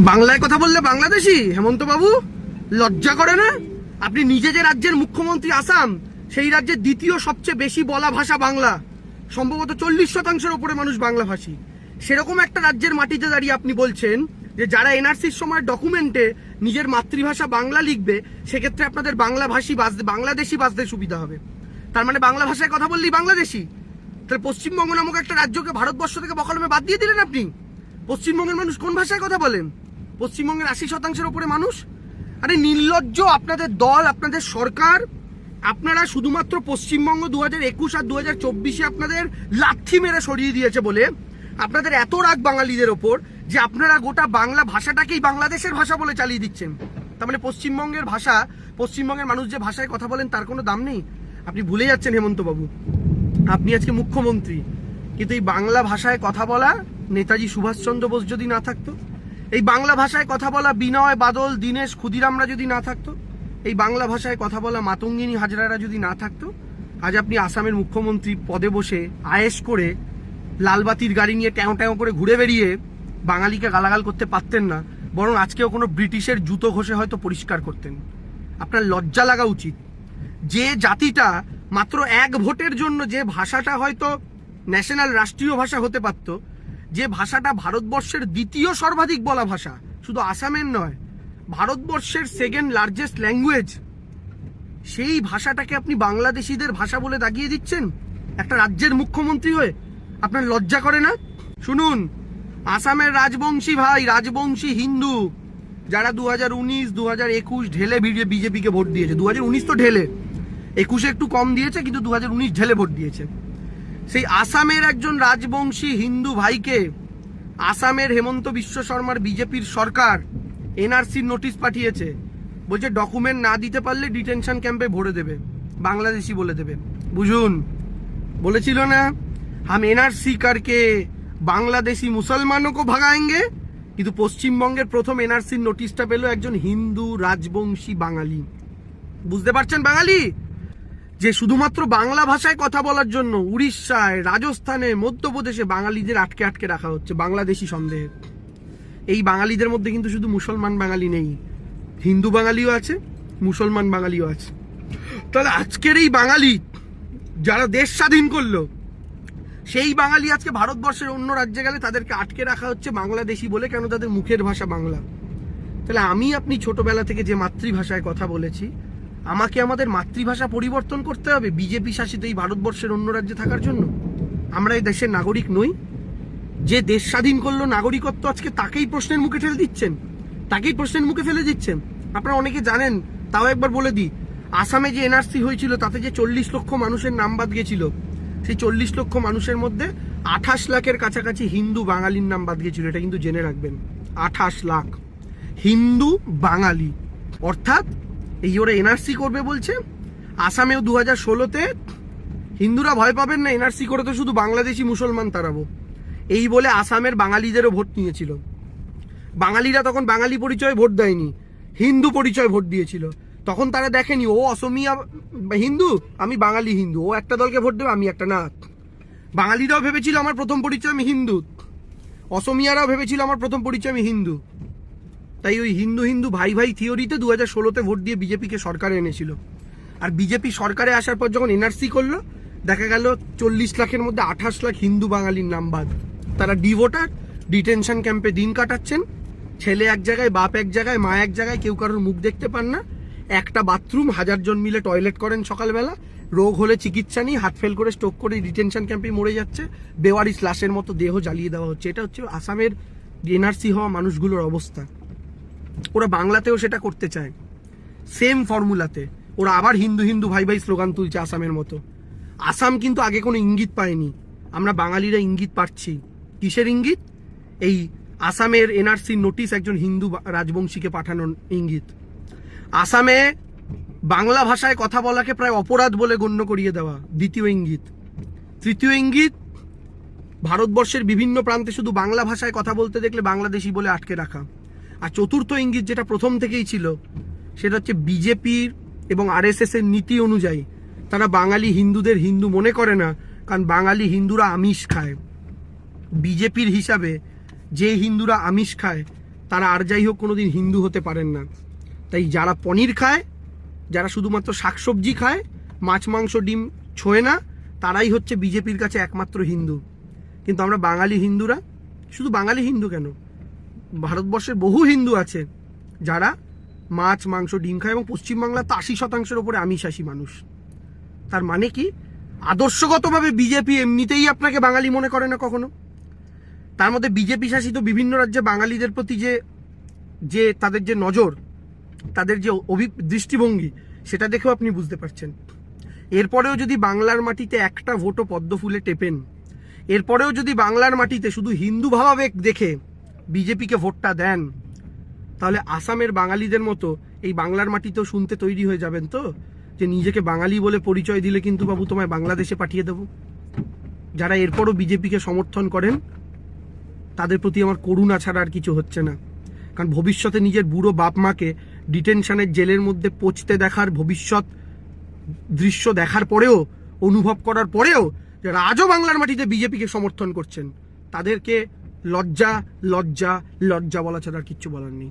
বাংলায় কথা বললে বাংলাদেশি? হেমন্ত বাবু লজ্জা করে না? আপনি নিজে যে রাজ্যের মুখ্যমন্ত্রী আসাম, সেই রাজ্যের দ্বিতীয় সবচেয়ে বেশি বলা ভাষা বাংলা। সম্ভবত চল্লিশ শতাংশের ওপরে মানুষ বাংলা ভাষী। সেরকম একটা রাজ্যের মাটিতে দাঁড়িয়ে আপনি বলছেন যে যারা এনআরসির সময় ডকুমেন্টে নিজের মাতৃভাষা বাংলা লিখবে, সেক্ষেত্রে আপনাদের বাংলা ভাষী বাঁচতে বাংলাদেশি বাঁচতে সুবিধা হবে। তার মানে বাংলা ভাষায় কথা বললেই বাংলাদেশি। তাহলে পশ্চিমবঙ্গ নামক একটা রাজ্যকে ভারতবর্ষ থেকে বকলমে বাদ দিয়ে দিলেন আপনি? পশ্চিমবঙ্গের মানুষ কোন ভাষায় কথা বলেন? পশ্চিমবঙ্গের আশি শতাংশের উপরে মানুষ? আরে নির্লজ্জ, আপনাদের দল, আপনাদের সরকার, আপনারা শুধুমাত্র পশ্চিমবঙ্গ দু হাজার একুশ আর দু হাজার চব্বিশে আপনাদের লাথি মেরে সরিয়ে দিয়েছে বলে, আপনাদের এত রাগ বাঙালিদের ওপর যে আপনারা গোটা বাংলা ভাষাটাকেই বাংলাদেশের ভাষা বলে চালিয়ে দিচ্ছেন। তার মানে পশ্চিমবঙ্গের ভাষা, পশ্চিমবঙ্গের মানুষ যে ভাষায় কথা বলেন তার কোনো দাম নেই? আপনি ভুলে যাচ্ছেন হেমন্ত বাবু আপনি আজকে মুখ্যমন্ত্রী, কিন্তু এই বাংলা ভাষায় কথা বলা নেতাজি সুভাষচন্দ্র বোস যদি না থাকতো? এই বাংলা ভাষায় কথা বলা বিনয়, বাদল, দীনেশ, ক্ষুদিরামরা যদি না থাকতো, এই বাংলা ভাষায় কথা বলা মাতঙ্গিনী হাজরারা যদি না থাকতো, আজ আপনি আসামের মুখ্যমন্ত্রী পদে বসে আয়েস করে লালবাতির গাড়ি নিয়ে ট্যাও ট্যাও করে ঘুরে বেরিয়ে বাঙালিকে গালাগাল করতে পারতেন না, বরং আজকেও কোনো ব্রিটিশের জুতো ঘষে হয়তো পরিষ্কার করতেন। আপনার লজ্জা লাগা উচিত। যে জাতিটা মাত্র এক ভোটের জন্য যে ভাষাটা হয়তো ন্যাশনাল রাষ্ট্রীয় ভাষা হতে পারত যে ভাষাটা ভারতবর্ষের দ্বিতীয় সর্বাধিক বলা ভাষা, শুধু আসামের নয়, ভারতবর্ষের সেকেন্ড লার্জেস্ট ল্যাঙ্গুয়েজ সেই ভাষাটাকে আপনি বাংলাদেশিদের ভাষা বলে দাগিয়ে দিচ্ছেন? একটা রাজ্যের মুখ্যমন্ত্রী হয়ে? আপনার লজ্জা করে না? শুনুন, আসামের রাজবংশী ভাই, রাজবংশী হিন্দু, যারা দু হাজার উনিশ দু হাজার একুশ ঢেলে বিজেপিকে ভোট দিয়েছে। দু হাজার উনিশ তো ঢেলে। একুশে একটু কম দিয়েছে, কিন্তু দু হাজার উনিশ ঢেলে ভোট দিয়েছে। সেই আসামের একজন রাজবংশী হিন্দু ভাইকে আসামের হেমন্ত বিশ্ব শর্মার বিজেপির সরকার এনআরসির নোটিশ পাঠিয়েছে। বলছে, ডকুমেন্ট না দিতে পারলে ডিটেনশন ক্যাম্পে ভরে দেবে, বাংলাদেশি বলে দেবে। বুঝুন, বলেছিল না, হাম এনআরসি কারকে বাংলাদেশি মুসলমানও ভাগাएंगे কিন্তু পশ্চিমবঙ্গের প্রথম এনআরসির নোটিশটা পেল একজন হিন্দু রাজবংশী বাঙালি। বুঝতে পারছেন বাঙালি? যে শুধুমাত্র বাংলা ভাষায় কথা বলার জন্য উড়িষ্যায়, রাজস্থানে, মধ্যপ্রদেশে বাঙালিদের আটকে আটকে রাখা হচ্ছে, বাংলাদেশি সন্দেহে। এই বাঙালিদের মধ্যে কিন্তু শুধু মুসলমান বাঙালি নেই। হিন্দু বাঙালিও আছে, মুসলমান বাঙালিও আছে। তাহলে আজকের এই বাঙালি যারা দেশ স্বাধীন করল, সেই বাঙালি আজকে ভারতবর্ষের অন্য রাজ্যে গেলে তাদেরকে আটকে রাখা হচ্ছে বাংলাদেশি বলে, কেন তাদের মুখের ভাষা বাংলা? তাহলে আমি আপনি ছোটবেলা থেকে যে মাতৃভাষায় কথা বলেছি আমাকে আমাদের মাতৃভাষা পরিবর্তন করতে হবে বিজেপি শাসিত এই ভারতবর্ষের অন্য রাজ্যে থাকার জন্য। আমরা এই দেশের নাগরিক নই। যে দেশ স্বাধীন করল নাগরিকত্ব আজকে তাকেই প্রশ্নের মুখে ঠেলে দিচ্ছেন। তাকেই প্রশ্নের মুখে ফেলে দিচ্ছেন। আপনারা অনেকে জানেন, তাও একবার বলে দিই, আসামে যে এনআরসি হয়েছিল, তাতে যে চল্লিশ লক্ষ মানুষের নাম বাদ গেছিল, সেই চল্লিশ লক্ষ মানুষের মধ্যে আঠাশ লাখের কাছাকাছি হিন্দু বাঙালির নাম বাদ গেছিল। এটা কিন্তু জেনে রাখবেন। আঠাশ লাখ। হিন্দু বাঙালি। অর্থাৎ এই ওরা এনআরসি করবে বলছে। আসামেও দু হাজার ষোলোতে হিন্দুরা ভয় পাবেন না এনআরসি করে তো শুধু বাংলাদেশি মুসলমান তাড়াবো এই বলে আসামের বাঙালিদেরও ভোট নিয়েছিল। বাঙালিরা তখন বাঙালি পরিচয় ভোট দেয়নি, হিন্দু পরিচয় ভোট দিয়েছিল। তখন তারা দেখেনি, ও অসমিয়া, হিন্দু, আমি বাঙালি হিন্দু, ও একটা দলকে ভোট দেবে, আমি একটা না। বাঙালিরাও ভেবেছিল আমার প্রথম পরিচয় আমি হিন্দু, অসমিয়ারাও ভেবেছিল আমার প্রথম পরিচয় আমি হিন্দু। তাই ওই হিন্দু হিন্দু ভাই ভাই থিওরিতে দু হাজার ষোলোতে ভোট দিয়ে বিজেপিকে সরকারে এনেছিল। আর বিজেপি সরকারে আসার পর যখন এনআরসি করল, দেখা গেল চল্লিশ লাখের মধ্যে আঠাশ লাখ হিন্দু বাঙালির নাম বাদ। তারা ডি ভোটার ডিটেনশন ক্যাম্পে দিন কাটাচ্ছেন। ছেলে এক জায়গায়, বাপ এক জায়গায়, মা এক জায়গায়, কেউ কারোর মুখ দেখতে পান না। একটা বাথরুম, হাজার জন মিলে টয়লেট করেন সকালবেলা। রোগ হলে চিকিৎসা নেই, হাত ফেল করে স্টোক করে ডিটেনশন ক্যাম্পে মরে যাচ্ছে। বেওয়ারিস লাশের মতো দেহ জ্বালিয়ে দেওয়া হচ্ছে। এটা হচ্ছে আসামের এনআরসি হওয়া মানুষগুলোর অবস্থা। ওরা বাংলাতেও সেটা করতে চায়। সেম ফর্মুলাতে ওরা আবার হিন্দু হিন্দু ভাই ভাই স্লোগান তুলছে আসামের মতো। আসাম কিন্তু আগে কোনো ইঙ্গিত পায়নি। আমরা বাঙালিরা ইঙ্গিত পাচ্ছি। কিসের ইঙ্গিত? এই আসামের এনআরসি নোটিশ একজন হিন্দু রাজবংশীকে পাঠানোর ইঙ্গিত। আসামে বাংলা ভাষায় কথা বলাকে প্রায় অপরাধ বলে গণ্য করিয়ে দেওয়া দ্বিতীয় ইঙ্গিত। তৃতীয় ইঙ্গিত, ভারতবর্ষের বিভিন্ন প্রান্তে শুধু বাংলা ভাষায় কথা বলতে দেখলে বাংলাদেশি বলে আটকে রাখা। আর চতুর্থ ইঙ্গিত যেটা প্রথম থেকেই ছিল, সেটা হচ্ছে বিজেপির এবং আরএসএস এর নীতি অনুযায়ী তারা বাঙালি হিন্দুদের হিন্দু মনে করে না, কারণ বাঙালি হিন্দুরা আমিষ খায়। বিজেপির হিসাবে যে হিন্দুরা আমিষ খায়, তারা আর যাই হোক কোনোদিন হিন্দু হতে পারেন না। তাই যারা পনির খায়, যারা শুধুমাত্র শাকসবজি খায়, মাছ, মাংস, ডিম ছোঁয় না, তারাই হচ্ছে বিজেপির কাছে একমাত্র হিন্দু। কিন্তু আমরা বাঙালি হিন্দুরা, শুধু বাঙালি হিন্দু কেন? ভারতবর্ষের বহু হিন্দু আছে যারা মাছ, মাংস, ডিম খায় এবং পশ্চিমবাংলার তো আশি শতাংশের ওপরে আমিষাসী মানুষ। তার মানে কি? আদর্শগতভাবে বিজেপি এমনিতেই আপনাকে বাঙালি মনে করে না কখনো? তার মধ্যে বিজেপি শাসিত বিভিন্ন রাজ্যে বাঙালিদের প্রতি যে যে তাদের যে নজর, তাদের যে অভি দৃষ্টিভঙ্গি, সেটা দেখেও আপনি বুঝতে পারছেন। এরপরেও যদি বাংলার মাটিতে একটা ভোটও পদ্ম ফুলে টেপেন, এরপরেও যদি বাংলার মাটিতে শুধু হিন্দু ভাবাবেগ দেখে বিজেপিকে ভোটটা দেন, তাহলে আসামের বাঙালিদের মতো এই বাংলার মাটিতেও শুনতে তৈরি হয়ে যাবেন তো? যে নিজেকে বাঙালি বলে পরিচয় দিলে কিন্তু বাবু তোমায় বাংলাদেশে পাঠিয়ে দেবো। যারা এরপরও বিজেপিকে সমর্থন করেন, তাদের প্রতি আমার করুণা ছাড়া আর কিছু হচ্ছে না। কারণ ভবিষ্যতে নিজের বুড়ো বাপ মাকে ডিটেনশনের জেলের মধ্যে পচতে দেখার ভবিষ্যৎ দৃশ্য দেখার পরেও, অনুভব করার পরেও, যারা আজও বাংলার মাটিতে বিজেপিকে সমর্থন করছেন, তাদেরকে লজ্জা লজ্জা লজ্জা বলা ছাড়া আর কিচ্ছু বলার নেই।